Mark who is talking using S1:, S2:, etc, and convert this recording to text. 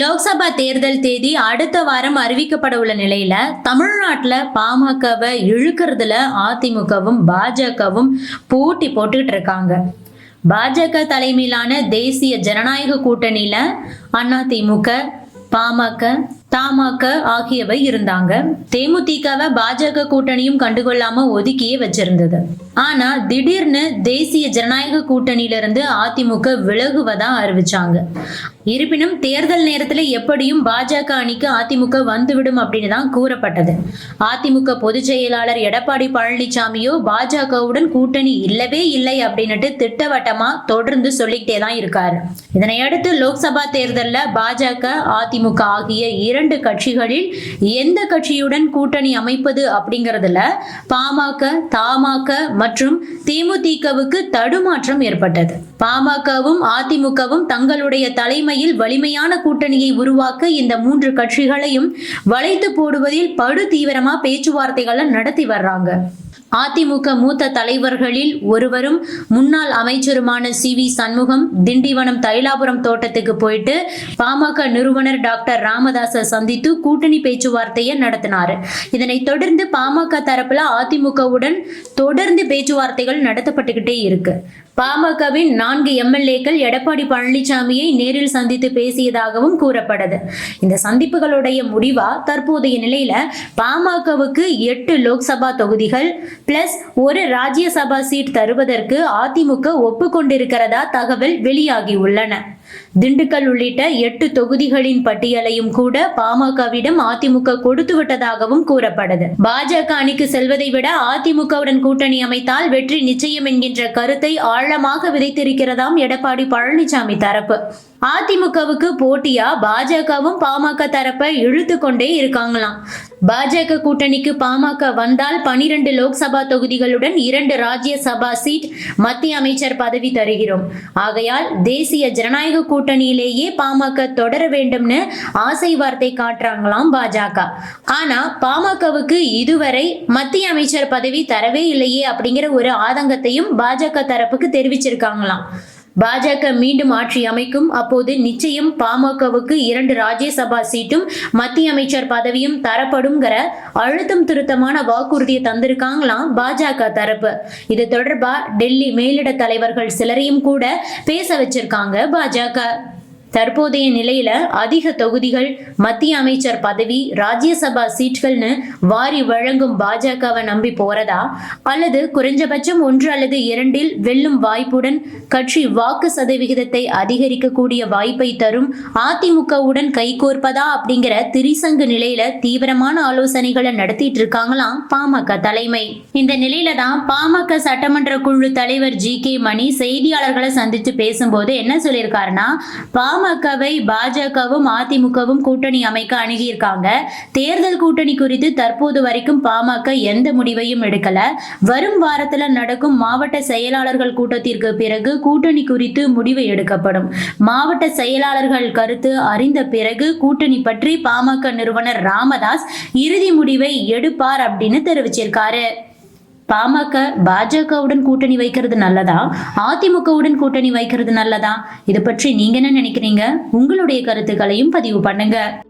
S1: லோக்சபா தேர்தல் தேதி அடுத்த வாரம் அறிவிக்கப்பட உள்ள நிலையில தமிழ்நாட்டில் பாமகவை இழுக்கிறதுல அதிமுகவும் பாஜகவும் போட்டி போட்டுக்கிட்டு இருக்காங்க. பாஜக தலைமையிலான தேசிய ஜனநாயக கூட்டணியில அதிமுக பாமக தமாக ஆகியவை இருந்தாங்க. தேமுதிகவை பாஜக கூட்டணியும் கண்டுகொள்ளாம ஒதுக்கியே வச்சிருந்தது. ஆனா திடீர்னு தேசிய ஜனநாயக கூட்டணியிலிருந்து அதிமுக விலகுவதா அறிவிச்சாங்க. இருப்பினும் தேர்தல் நேரத்துல எப்படியும் பாஜக அணிக்கு அதிமுக வந்துவிடும் அப்படின்னு தான் கூறப்பட்டது. அதிமுக பொதுச் செயலாளர் எடப்பாடி பழனிசாமியோ பாஜகவுடன் கூட்டணி இல்லவே இல்லை அப்படின்னுட்டு திட்டவட்டமா தொடர்ந்து சொல்லிக்கிட்டே தான் இருக்காரு. இதனையடுத்து லோக்சபா தேர்தலில் பாஜக அதிமுக ஆகிய இரண்டு கட்சிகளில் எந்த கட்சியுடன் கூட்டணி அமைப்பது அப்படிங்கறதுல பாமக தமாக மற்றும் தேமுதிகவுக்கு தடுமாற்றம் ஏற்பட்டது. பாமகவும் அதிமுகவும் தங்களுடைய தலைமையில் வலிமையான கூட்டணியை உருவாக்க இந்த மூன்று கட்சிகளையும் வளைத்து போடுவதில் படு தீவிரமா பேச்சுவார்த்தைகளை நடத்தி வர்றாங்க. அதிமுக மூத்த தலைவர்களில் ஒருவரும் முன்னாள் அமைச்சருமான சி வி சண்முகம் திண்டிவனம் தைலாபுரம் தோட்டத்துக்கு போயிட்டு பாமக நிறுவனர் டாக்டர் ராமதாஸை சந்தித்து கூட்டணி பேச்சுவார்த்தையை நடத்தினார். இதனை தொடர்ந்து பாமக தரப்புல அதிமுகவுடன் தொடர்ந்து பேச்சுவார்த்தைகள் நடத்தப்பட்டுக்கிட்டே இருக்கு. பாமகவின் நான்கு எம்எல்ஏக்கள் எடப்பாடி பழனிசாமியை நேரில் சந்தித்து பேசியதாகவும் கூறப்படுது இந்த சந்திப்புகளுடைய முடிவா தற்போதைய நிலையில பாமகவுக்கு எட்டு லோக்சபா தொகுதிகள் பிளஸ் ஒரு ராஜ்யசபா சீட் தருவதற்கு அதிமுக ஒப்புக்கொண்டிருக்கிறதா தகவல் வெளியாகி உள்ளன திண்டுக்கல் உள்ளிட்ட எட்டு தொகுதிகளின் பட்டியலையும் கூட பாமகவிடம் அதிமுக கொடுத்து விட்டதாகவும் கூறப்படுது. பாஜக அணிக்கு செல்வதை விட அதிமுகவுடன் கூட்டணி அமைத்தால் வெற்றி நிச்சயம் என்கின்ற கருத்தை ஆழமாக விதைத்திருக்கிறதாம் எடப்பாடி பழனிசாமி தரப்பு. அதிமுகவுக்கு போட்டியா பாஜகவும் பாமக தரப்பை இழுத்து கொண்டே இருக்காங்களாம். பாஜக கூட்டணிக்கு பாமக வந்தால் பனிரெண்டு லோக்சபா தொகுதிகளுடன் இரண்டு ராஜ்யசபா சீட் மத்திய அமைச்சர் பதவி தருகிறோம். ஆகையால் தேசிய ஜனநாயக கூட்டணியிலேயே பாமக தொடர வேண்டும்னு ஆசை வார்த்தை காட்டுறாங்களாம் பாஜக. ஆனா பாமகவுக்கு இதுவரை மத்திய அமைச்சர் பதவி தரவே இல்லையே அப்படிங்கிற ஒரு ஆதங்கத்தையும் பாஜக தரப்புக்கு தெரிவிச்சிருக்காங்களாம். பாஜக மீண்டும் ஆட்சி அமைக்கும். அப்போது நிச்சயம் பாமகவுக்கு இரண்டு ராஜ்யசபா சீட்டும் மத்திய அமைச்சர் பதவியும் தரப்படும்ங்கிற அழுத்தம் திருத்தமான வாக்குறுதியை தந்திருக்காங்களாம் பாஜக தரப்பு. இது தொடர்பா டெல்லி மேலிட தலைவர்கள் சிலரையும் கூட பேச வச்சிருக்காங்க பாஜக. தற்போதைய நிலையில அதிக தொகுதிகள் மத்திய அமைச்சர் பதவி ராஜ்யசபா சீட்கள்னு வாரி வழங்கும் பாஜகவை நம்பி போறதா? அல்லது குறைஞ்சபட்சம் ஒன்று அல்லது இரண்டில் வெல்லும் வாய்ப்புடன் கட்சி வாக்கு சதவிகிதத்தை அதிகரிக்கக்கூடிய வாய்ப்பை தரும் அதிமுகவுடன் கைகோர்ப்பதா அப்படிங்கிற திரிசங்கு நிலையில தீவிரமான ஆலோசனைகளை நடத்திட்டு இருக்காங்களாம் பாமக தலைமை. இந்த நிலையில தான் பாமக சட்டமன்ற குழு தலைவர் ஜி கே மணி செய்தியாளர்களை சந்தித்து பேசும்போது என்ன சொல்லியிருக்காருன்னா பாமகவை பாஜகவும் அதிமுகவும் கூட்டணி அமைக்க அணுகியிருக்காங்க. தேர்தல் கூட்டணி குறித்து தற்போது வரைக்கும் பாமக எந்த முடிவையும் எடுக்கல. வரும் வாரத்துல நடக்கும் மாவட்ட செயலாளர்கள் கூட்டத்திற்கு பிறகு கூட்டணி குறித்து முடிவு எடுக்கப்படும். மாவட்ட செயலாளர்கள் கருத்து அறிந்த பிறகு கூட்டணி பற்றி பாமக நிறுவனர் ராமதாஸ் இறுதி முடிவை எடுப்பார் அப்படின்னு தெரிவிச்சிருக்காரு. பாமக பாஜகவுடன் கூட்டணி வைக்கிறது நல்லதா? அதிமுகவுடன் கூட்டணி வைக்கிறது நல்லதா? இது பற்றி நீங்க என்ன நினைக்கிறீங்க? உங்களுடைய கருத்துக்களையும் பதிவு பண்ணுங்க.